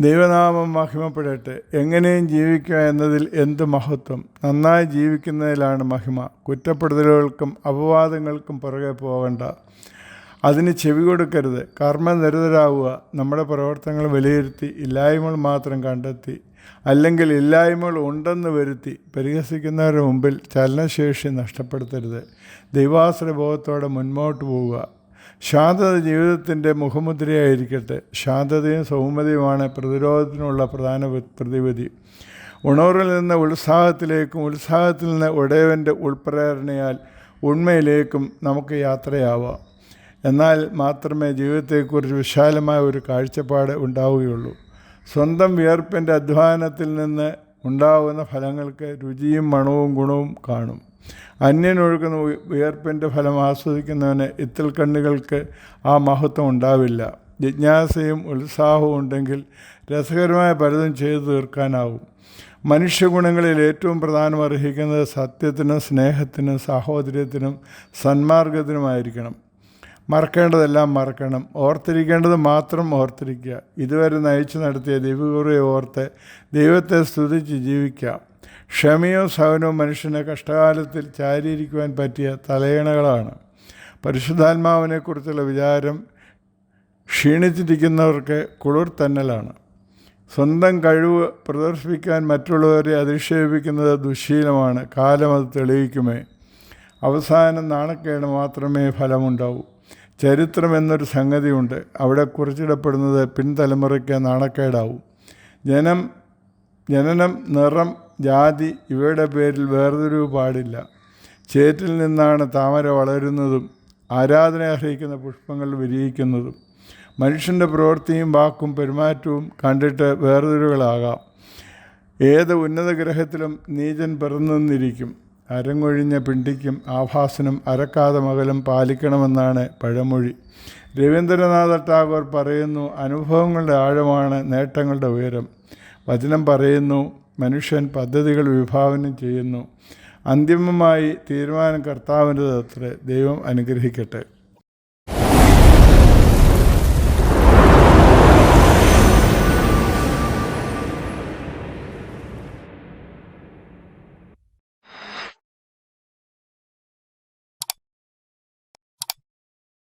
ദൈവനാമം മഹിമപ്പെടട്ടെ. എങ്ങനെയും ജീവിക്കുക എന്നതിൽ എന്ത് മഹത്വം? നന്നായി ജീവിക്കുന്നതിലാണ് മഹിമ. കുറ്റപ്പെടുത്തലുകൾക്കും അപവാദങ്ങൾക്കും പുറകെ പോകണ്ട. അതിന് ചെവി കൊടുക്കരുത്. കർമ്മനിരതരാവുക നമ്മുടെ പ്രവർത്തനങ്ങൾ വിലയിരുത്തി ഇല്ലായ്മകൾ മാത്രം കണ്ടെത്തി അല്ലെങ്കിൽ ഇല്ലായ്മകൾ ഉണ്ടെന്ന് വരുത്തി പരിഹസിക്കുന്നവരുടെ മുമ്പിൽ ചലനശേഷി നഷ്ടപ്പെടുത്തരുത്. ദൈവാശ്രയബോധത്തോടെ മുന്നോട്ട് പോവുക. ശാന്തത ജീവിതത്തിന്റെ മുഖമുദ്രയായിരിക്കട്ടെ. ശാന്തതയും സൗമ്യതയുമാണ് പ്രതിരോധത്തിനുള്ള പ്രധാന പ്രതിവിധി. ഉണർവിൽ നിന്ന് ഉത്സാഹത്തിലേക്കും ഉത്സാഹത്തിൽ നിന്ന് ഉടയവന്റെ ഉൾപ്രേരണയാൽ ഉണ്മയിലേക്കും നമുക്ക് യാത്രയാവാം. എന്നാൽ മാത്രമേ ജീവിതത്തെക്കുറിച്ച് വിശാലമായ ഒരു കാഴ്ചപ്പാട് ഉണ്ടാവുകയുള്ളൂ. സ്വന്തം വിയർപ്പിന്റെ അധ്വാനത്തിൽ നിന്ന് ഉണ്ടാകുന്ന ഫലങ്ങൾക്ക് രുചിയും മണവും ഗുണവും കാണും. അന്യനൊഴുകുന്ന വിയർപ്പിന്റെ ഫലം ആസ്വദിക്കുന്നവന് ഇത്തൽ കണ്ണുകൾക്ക് ആ മഹത്വം ഉണ്ടാവില്ല. ജിജ്ഞാസയും ഉത്സാഹവും ഉണ്ടെങ്കിൽ രസകരമായ പലതും ചെയ്തു തീർക്കാനാവും. മനുഷ്യഗുണങ്ങളിൽ ഏറ്റവും പ്രധാനം അർഹിക്കുന്നത് സത്യത്തിനും സ്നേഹത്തിനും സാഹോദര്യത്തിനും സന്മാർഗത്തിനുമായിരിക്കണം. മറക്കേണ്ടതെല്ലാം മറക്കണം. ഓർത്തിരിക്കേണ്ടത് മാത്രം ഓർത്തിരിക്കുക. ഇതുവരെ നയിച്ചു നടത്തിയ ദൈവകുറിയെ ഓർത്ത് ദൈവത്തെ സ്തുതിച്ച് ജീവിക്കാം. ക്ഷമയോ സഹനവും മനുഷ്യനെ കഷ്ടകാലത്തിൽ ചാരിയിരിക്കുവാൻ പറ്റിയ തലയണകളാണ്. പരിശുദ്ധാത്മാവിനെക്കുറിച്ചുള്ള വിചാരം ക്ഷീണിച്ചിരിക്കുന്നവർക്ക് കുളിർ തന്നലാണ് സ്വന്തം കഴിവ് പ്രദർശിപ്പിക്കാൻ മറ്റുള്ളവരെ അധിക്ഷേപിക്കുന്നത് ദുശ്ശീലമാണ് കാലം അത് തെളിയിക്കുമേ. അവസാനം നാണക്കേട് മാത്രമേ ഫലമുണ്ടാവൂ. ചരിത്രം എന്നൊരു സംഗതിയുണ്ട്. അവിടെ കുറിച്ചിടപ്പെടുന്നത് പിൻതലമുറയ്ക്ക് നാണക്കേടാവും. ജനം ജനനം നിറം ജാതി ഇവയുടെ പേരിൽ വേർതിരിവ് പാടില്ല. ചേറ്റിൽ നിന്നാണ് താമര വളരുന്നതും ആരാധന അർഹിക്കുന്ന പുഷ്പങ്ങൾ വിരിയിക്കുന്നതും. മനുഷ്യന്റെ പ്രവൃത്തിയും വാക്കും പെരുമാറ്റവും കണ്ടിട്ട് വേർതിരിവുകളാകാം ഏത് ഉന്നത ഗ്രഹത്തിലും നീചൻ പിറന്നിരിക്കും. അരങ്ങൊഴിഞ്ഞ പിണ്ടിക്കും ആഭാസനും അരക്കാതെ മകലും പാലിക്കണമെന്നാണ് പഴമൊഴി. രവീന്ദ്രനാഥ ടാഗോർ പറയുന്നു അനുഭവങ്ങളുടെ ആഴമാണ് നേട്ടങ്ങളുടെ ഉയരം. വചനം പറയുന്നു മനുഷ്യൻ പദ്ധതികൾ വിഭാവനം ചെയ്യുന്നു. അന്തിമമായി തീരുമാനം കർത്താവിന്റെ അത്ര ദൈവം അനുഗ്രഹിക്കട്ടെ.